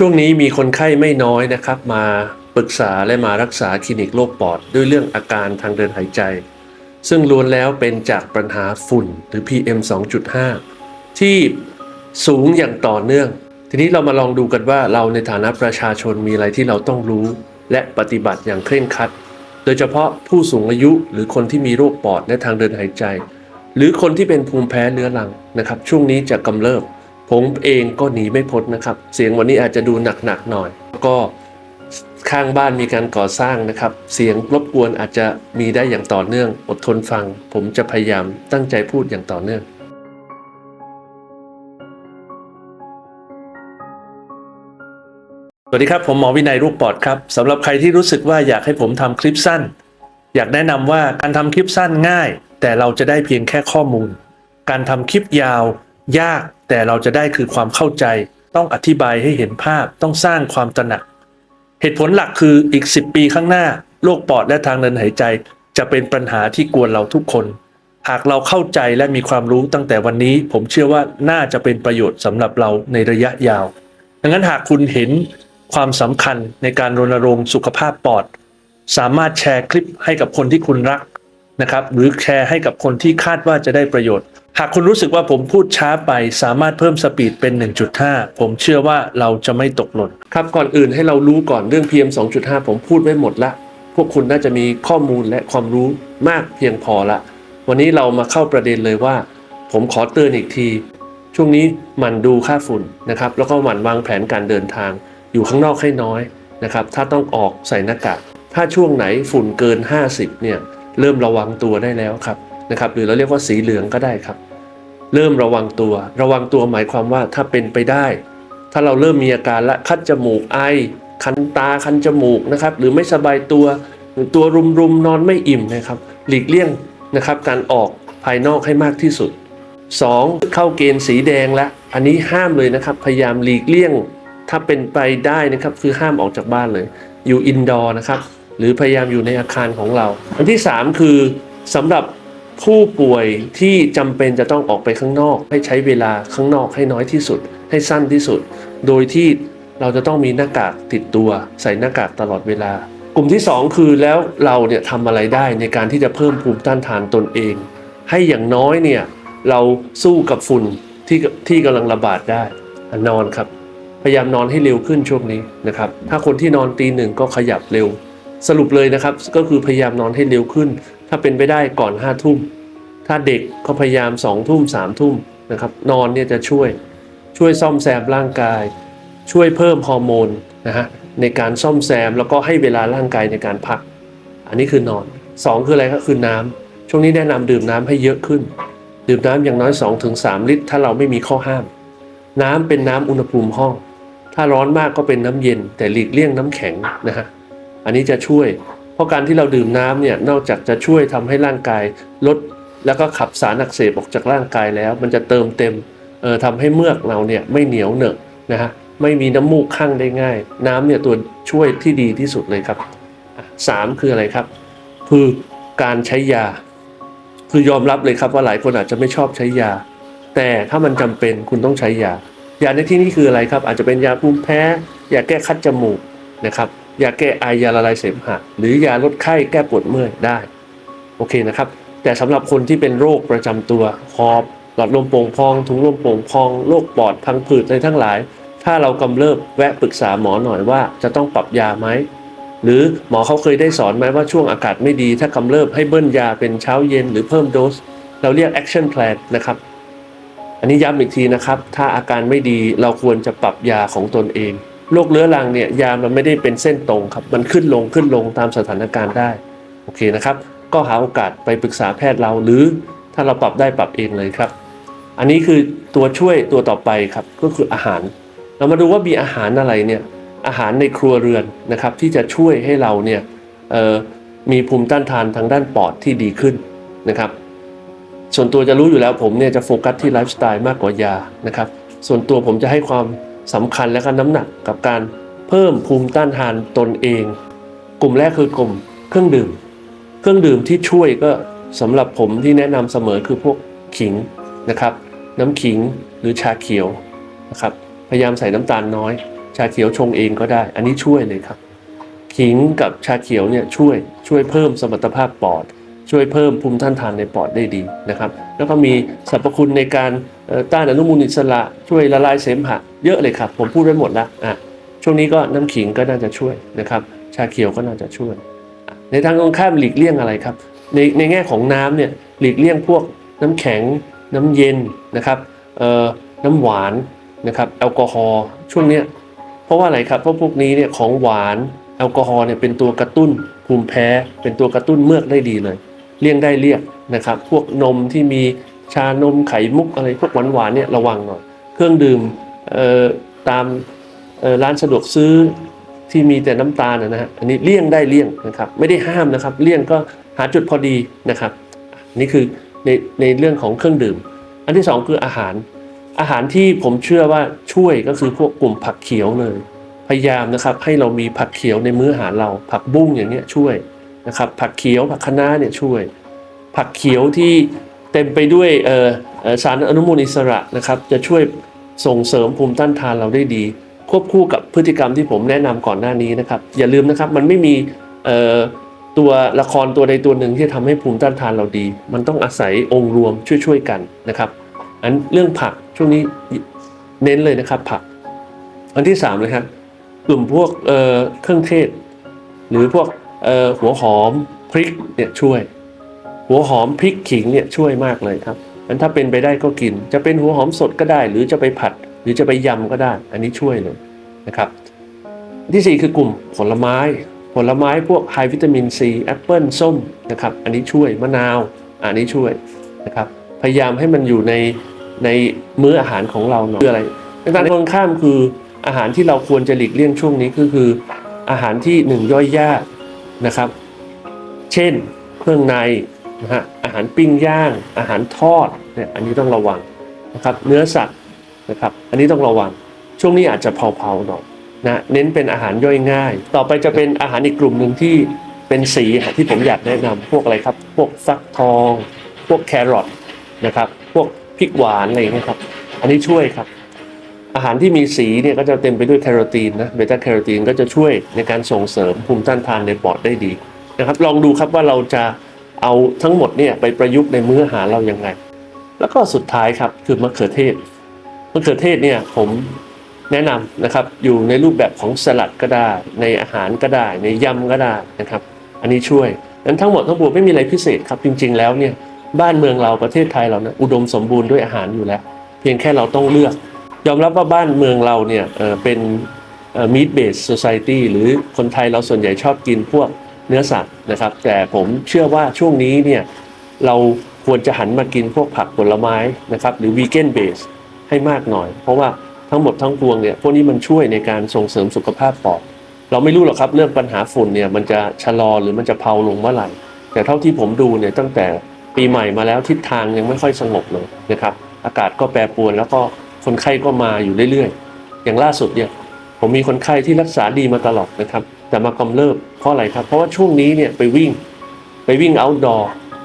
ช่วงนี้มีคนไข้ไม่น้อยนะครับ มาปรึกษาและมารักษาคลินิกโรคปอด ด้วยเรื่องอาการทางเดินหายใจ ซึ่งล้วนแล้วเป็นจากปัญหาฝุ่นหรือ PM 2.5 ที่สูงอย่างต่อเนื่อง ทีนี้เรามาลองดูกันว่าเราในฐานะประชาชนมีอะไรที่เราต้องรู้ และปฏิบัติอย่างเคร่งครัด โดยเฉพาะผู้สูงอายุหรือคนที่มีโรคปอดและทางเดินหายใจ หรือคนที่เป็นภูมิแพ้เรื้อรังนะครับ ช่วงนี้จะกำเริบ ผมเองก็หนีไม่พ้นนะครับ เสียงวันนี้อาจจะดูหนักๆหน่อย ก็ข้างบ้านมีการก่อสร้างนะครับ เสียงรบกวนอาจจะมีได้อย่างต่อเนื่องอดทนฟัง ผมจะพยายามตั้งใจพูดอย่างต่อเนื่องสวัสดีครับ ผมหมอวินัยรูปปอดครับสำหรับใครที่รู้สึกว่าอยากให้ผมทำคลิปสั้น อยากแนะนำว่าการทำคลิปสั้นง่าย แต่เราจะได้เพียงแค่ข้อมูล การทำคลิปยาว ยากแต่เราจะได้คือความเข้าใจ ต้องอธิบายให้เห็นภาพต้องสร้างความตระหนัก เหตุผลหลักคืออีก 10 ปีข้างหน้าโรคปอดและทางเดินหายใจ จะเป็นปัญหาที่กวนเราทุกคน หากเราเข้าใจและมีความรู้ตั้งแต่วันนี้ ผมเชื่อว่าน่าจะเป็นประโยชน์สำหรับเราในระยะยาวดังนั้นหากคุณเห็นความสำคัญในการรณรงค์สุขภาพปอด สามารถแชร์คลิปให้กับคนที่คุณรัก นะครับหรือแชร์ให้กับคนที่คาดว่าจะได้ประโยชน์ หากคุณรู้สึกว่าผมพูดช้าไปสามารถเพิ่มสปีดเป็น 1.5 ผมเชื่อว่าเราจะไม่ตกหล่นครับก่อนอื่นให้เรารู้ก่อนเรื่อง PM 2.5 ผมพูดไว้หมดละ พวกคุณน่าจะมีข้อมูลและความรู้มากเพียงพอละ วันนี้เรามาเข้าประเด็นเลยว่า ผมขอเตือนอีกที ช่วงนี้หมั่นดูค่าฝุ่นนะครับแล้วก็หมั่นวางแผนการเดินทาง อยู่ข้างนอกให้น้อยนะครับถ้าต้องออกใส่หน้ากากถ้าช่วงไหนฝุ่นเกิน 50เนี่ย เริ่มระวังตัวได้แล้วครับนะครับหรือเราเรียกว่าสีเหลืองก็ได้ครับ เริ่มระวังตัว ระวังตัวหมายความว่าถ้าเป็นไปได้ ถ้าเราเริ่มมีอาการละคัดจมูกไอ คันตาคันจมูกนะครับหรือไม่สบายตัวหรือตัวรุมๆนอนไม่อิ่มนะครับ หลีกเลี่ยงนะครับการออกภายนอกให้มากที่สุด 2. เข้าเกณฑ์สีแดงแล้วอันนี้ห้ามเลยนะครับ พยายามหลีกเลี่ยง ถ้าเป็นไปได้นะครับ คือห้ามออกจากบ้านเลย อยู่อินดอร์นะครับ หรือพยายามอยู่ในอาคารของเรา อันที่ 3 คือสำหรับผู้ป่วยที่จำเป็นจะต้องออกไปข้างนอก ให้ใช้เวลาข้างนอกให้น้อยที่สุด ให้สั้นที่สุด โดยที่เราจะต้องมีหน้ากากติดตัว ใส่หน้ากากตลอดเวลา กลุ่มที่ 2 คือแล้วเราเนี่ยทำอะไรได้ในการที่จะเพิ่มภูมิต้านทานตนเอง ให้อย่างน้อยเนี่ยเราสู้กับฝุ่นที่ที่กำลังระบาดได้อะนอนครับ พยายามนอนให้เร็วขึ้นช่วงนี้นะครับ ถ้าคนที่นอนตีหนึ่งก็ขยับเร็ว สรุปเลยนะครับก็คือพยายามนอนให้เร็วขึ้น ถ้าเป็นไปได้ก่อนห้าทุ่ม ถ้าเด็กก็พยายามสองทุ่มสามทุ่มนะครับนอนเนี่ยจะช่วยช่วยซ่อมแซมร่างกาย ช่วยเพิ่มฮอร์โมนนะฮะในการซ่อมแซมแล้วก็ให้เวลาร่างกายในการพัก อันนี้คือนอนสองคืออะไรครับคือน้ำช่วงนี้แนะนำดื่มน้ำให้เยอะขึ้น ดื่มน้ำอย่างน้อย 2-3 ลิตร ถ้าเราไม่มีข้อห้าม น้ำเป็นน้ำอุณหภูมิห้อง ถ้าร้อนมากก็เป็นน้ำเย็น แต่หลีกเลี่ยงน้ำแข็งนะฮะ อันนี้จะช่วย เพราะการที่เราดื่มน้ำเนี่ยนอกจากจะช่วยทำให้ร่างกายลด แล้วก็ขับสารอักเสบออกจากร่างกายแล้ว มันจะเติมเต็มเอ่อทำให้เมือกเราเนี่ยไม่เหนียวเหนอะนะฮะไม่มีน้ำมูกข้างได้ง่าย น้ำเนี่ยตัวช่วยที่ดีที่สุดเลยครับสามคืออะไรครับ คือการใช้ยา คือยอมรับเลยครับว่าหลายคนอาจจะไม่ชอบใช้ยา แต่ถ้ามันจำเป็นคุณต้องใช้ยา ยาในที่นี้คืออะไรครับ อาจจะเป็นยาภูมิแพ้ยาแก้คัดจมูกนะครับ ยาแก้ไอยาละลายเสมหะหรือยาลดไข้แก้ปวดเมื่อยได้โอเคนะครับ แต่สำหรับคนที่เป็นโรคประจำตัวหอบหลอดลมโป่งพอง ถุงลมโป่งพองโรคปอดพังผืดอะไรทั้งหลาย ถ้าเรากำเริบแวะปรึกษาหมอหน่อยว่าจะต้องปรับยาไหมหรือหมอเขาเคยได้สอนไหมว่าช่วงอากาศไม่ดี ถ้ากำเริบให้เบิ้ลยาเป็นเช้าเย็นหรือเพิ่มโดส เราเรียก action plan นะครับ อันนี้ย้ำอีกทีนะครับ ถ้าอาการไม่ดีเราควรจะปรับยาของตนเอง โรคเรื้อรังเนี่ยยามันไม่ได้เป็นเส้นตรงครับ มันขึ้นลงขึ้นลงตามสถานการณ์ได้ โอเคนะครับ ก็หาโอกาสไปปรึกษาแพทย์เราหรือถ้าเราปรับได้ปรับเองเลยครับ อันนี้คือตัวช่วยตัวต่อไปครับก็คืออาหาร เรามาดูว่ามีอาหารอะไรเนี่ยอาหารในครัวเรือนนะครับ ที่จะช่วยให้เราเนี่ยมีภูมิต้านทานทางด้านปอดที่ดีขึ้นนะครับส่วนตัวจะรู้อยู่แล้วผมเนี่ยจะโฟกัสที่ไลฟ์สไตล์มากกว่ายานะครับ ส่วนตัวผมจะให้ความ สำคัญและก็น้ำหนักกับการเพิ่มภูมิต้านทานตนเอง กลุ่มแรกคือกลุ่มเครื่องดื่ม เครื่องดื่มที่ช่วยก็สำหรับผมที่แนะนำเสมอคือพวกขิงนะครับ น้ำขิงหรือชาเขียวนะครับพยายามใส่น้ำตาลน้อย ชาเขียวชงเองก็ได้ อันนี้ช่วยเลยครับ ขิงกับชาเขียวเนี่ยช่วยช่วยเพิ่มสมรรถภาพปอด ช่วยเพิ่มภูมิต้านทานในปอดได้ดีนะครับ แล้วก็มีสรรพคุณในการต้านอนุมูลอิสระ ช่วยละลายเสมหะ เยอะเลยครับ ผมพูดไว้หมดล้วอะช่วงนี้ก็น้ำขิงก็น่าจะช่วยนะครับ ชาเขียวก็น่าจะช่วย ในทางตรงข้ามหลีกเลี่ยงอะไรครับ ในในแง่ของน้ำเนี่ยหลีกเลี่ยงพวกน้ำแข็งน้ำเย็นนะครับเอ่อน้ำหวานนะครับแอลกอฮอล์ช่วงเนี้ยเพราะว่าอะไรครับเพราะพวกนี้เนี่ยของหวานแอลกอฮอล์เนี่ยเป็นตัวกระตุ้นภูมิแพ้ เป็นตัวกระตุ้นเมือกได้ดีเลย เลี่ยงได้เลี่ยงนะครับ พวกนมที่มีชานมไข่มุกอะไรพวกหวานๆเนี่ยระวังหน่อย เครื่องดื่มตามร้านสะดวกซื้อที่มีแต่น้ำตาลนะฮะอันนี้เลี่ยงได้เลี่ยงนะครับไม่ได้ห้ามนะครับ เลี่ยงก็หาจุดพอดีนะครับ นี่คือในในเรื่องของเครื่องดื่ม อันที่สองคืออาหาร อาหารที่ผมเชื่อว่าช่วยก็คือพวกกลุ่มผักเขียวเลย พยายามนะครับให้เรามีผักเขียวในมื้ออาหารเราผักบุ้งอย่างเนี้ยช่วย นะครับผักเขียวผักคะน้าเนี่ยช่วย ผักเขียวที่เต็มไปด้วยสารอนุมูลอิสระนะครับจะช่วยส่งเสริมภูมิต้านทานเราได้ดี ควบคู่กับพฤติกรรมที่ผมแนะนำก่อนหน้านี้นะครับ อย่าลืมนะครับมันไม่มีตัวละครตัวใดตัวหนึ่งที่ทำให้ภูมิต้านทานเราดี มันต้องอาศัยองค์รวมช่วยๆกันนะครับอันเรื่องผักช่วงนี้เน้นเลยนะครับผัก อันที่สามเลยครับกลุ่มพวกเเครื่องเทศ หรือพวก หัวหอมพริกเนี่ยช่วย หัวหอมพริกขิงเนี่ยช่วยมากเลยครับอันถ้าเป็นไปได้ก็กิน จะเป็นหัวหอมสดก็ได้ หรือจะไปผัด หรือจะไปยำก็ได้ อันนี้ช่วยเลยนะครับที่สี่คือกลุ่มผลไม้ ผลไม้พวกไฮวิตามินซีแอปเปิลส้มนะครับอันนี้ช่วยมะนาว อันนี้ช่วยนะครับพยายามให้มันอยู่ในในมื้ออาหารของเราหน่อยคืออะไรในทางตรงข้ามคืออาหารที่เราควรจะหลีกเลี่ยงช่วงนี้ก็คือ อาหารที่หนึ่งย่อยยาก นะครับ เช่นเครื่องในนะฮะอาหารปิ้งย่าง อาหารทอดเนี่ยอันนี้ต้องระวังนะครับเนื้อสัตว์นะครับอันนี้ต้องระวัง ช่วงนี้อาจจะเผาๆหน่อยนะเน้นเป็นอาหารย่อยง่าย ต่อไปจะเป็นอาหารอีกกลุ่มหนึ่งที่เป็นสีที่ผมอยากแนะนำพวกอะไรครับ พวกฟักทอง พวกแครอทนะครับ พวกพริกหวานอะไรอย่างเงี้ยครับ อันนี้ช่วยครับ อาหารที่มีสีเนี่ยก็จะเต็มไปด้วยแคโรทีนนะเบต้าแคโรทีนก็จะช่วยในการส่งเสริมภูมิต้านทานในปอดได้ดีนะครับลองดูครับว่าเราจะเอาทั้งหมดเนี่ยไปประยุกต์ในมื้ออาหารเรายังไง แล้วก็สุดท้ายครับคือมะเขือเทศมะเขือเทศเนี่ยผมแนะนำนะครับอยู่ในรูปแบบของสลัดก็ได้ ในอาหารก็ได้ ในยำก็ได้นะครับ อันนี้ช่วยนั้นทั้งหมดทั้งปวงไม่มีอะไรพิเศษครับ จริง ๆ แล้วเนี่ยบ้านเมืองเราประเทศไทยเรานะอุดมสมบูรณ์ด้วยอาหารอยู่แล้ว เพียงแค่เราต้องเลือก ยอมรับว่าบ้านเมืองเราเนี่ยเป็นมีดเบส society หรือคนไทยเราส่วนใหญ่ชอบกินพวกเนื้อสัตว์นะครับ แต่ผมเชื่อว่าช่วงนี้เนี่ยเราควรจะหันมากินพวกผักผลไม้นะครับหรือวีแกนเบสให้มากหน่อย เพราะว่าทั้งหมดทั้งปวงเนี่ยพวกนี้มันช่วยในการส่งเสริมสุขภาพปอดเราไม่รู้หรอกครับเรื่องปัญหาฝุ่นเนี่ยมันจะชะลอหรือมันจะเพาลงเมื่อไหร่ แต่เท่าที่ผมดูเนี่ยตั้งแต่ปีใหม่มาแล้วทิศทางยังไม่ค่อยสงบเลยนะครับ อากาศก็แปรปรวนแล้วก็ คนไข้ก็มาอยู่เรื่อยๆ อย่างล่าสุดเนี่ยผมมีคนไข้ที่รักษาดีมาตลอดนะครับ แต่มากำเริบเพราะอะไรครับ เพราะว่าช่วงนี้เนี่ยไปวิ่งไปวิ่งอ outdoor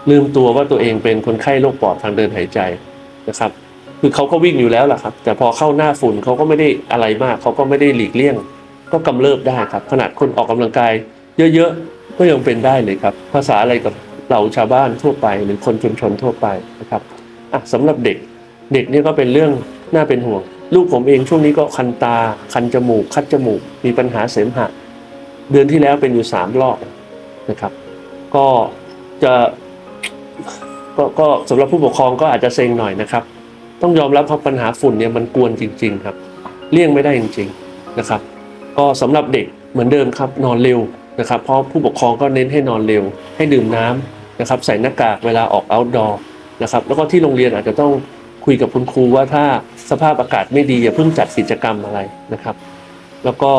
ลืมตัวว่าตัวเองเป็นคนไข้โรคปอดทางเดินหายใจนะครับ คือเขาก็วิ่งอยู่แล้วล่ะครับ แต่พอเข้าหน้าฝุ่นเขาก็ไม่ได้อะไรมาก เขาก็ไม่ได้หลีกเลี่ยง ก็กำเริบได้ครับ ขนาดคนออกกำลังกาย เยอะๆ ก็ยังเป็นได้เลยครับ ภาษาอะไรกับเหล่าชาวบ้านทั่วไป หรือคนชุมชนทั่วไปนะครับอะสำหรับเด็กเด็กนี่ก็เป็นเรื่อง น่าเป็นห่วง ลูกผมเองช่วงนี้ก็คันตา คันจมูก คัดจมูก มีปัญหาเสมหะ เดือนที่แล้วเป็นอยู่สามรอบนะครับ ก็จะก็ก็สำหรับผู้ปกครองก็อาจจะเซ็งหน่อยนะครับ ต้องยอมรับเพราะปัญหาฝุ่นเนี่ยมันกวนจริง ๆ ครับ เลี่ยงไม่ได้จริง ๆนะครับ ก็สำหรับเด็กเหมือนเดิมครับนอนเร็วนะครับ เพราะผู้ปกครองก็เน้นให้นอนเร็ว ให้ดื่มน้ำนะครับ ใส่หน้ากากเวลาออกอ outdoor นะครับ แล้วก็ที่โรงเรียนอาจจะต้อง คุยกับคุณครูว่าถ้าสภาพอากาศไม่ดีอย่าเพิ่งจัดกิจกรรมอะไรนะครับ แล้วก็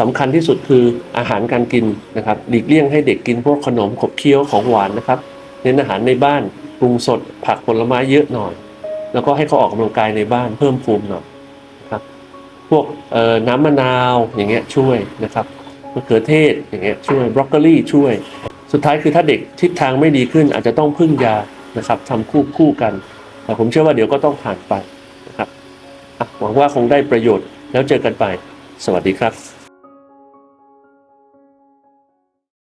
สำคัญที่สุดคืออาหารการกินนะครับหลีกเลี่ยงให้เด็กกินพวกขนมขบเคี้ยวของหวานนะครับเน้นอาหารในบ้านปรุงสดผักผลไม้เยอะหน่อย แล้วก็ให้เขาออกกำลังกายในบ้านเพิ่มภูมิหน่อยนะครับพวกน้ำมะนาวอย่างเงี้ยช่วยนะครับมะเขือเทศอย่างเงี้ยช่วยบรอกโคลีช่วย สุดท้ายคือถ้าเด็กทิศทางไม่ดีขึ้นอาจจะต้องพึ่งยานะครับทำคู่คู่กัน แต่ผมเชื่อว่าเดี๋ยวก็ต้องผ่านไปนะครับหวังว่าคงได้ประโยชน์แล้วเจอกันไป สวัสดีครับ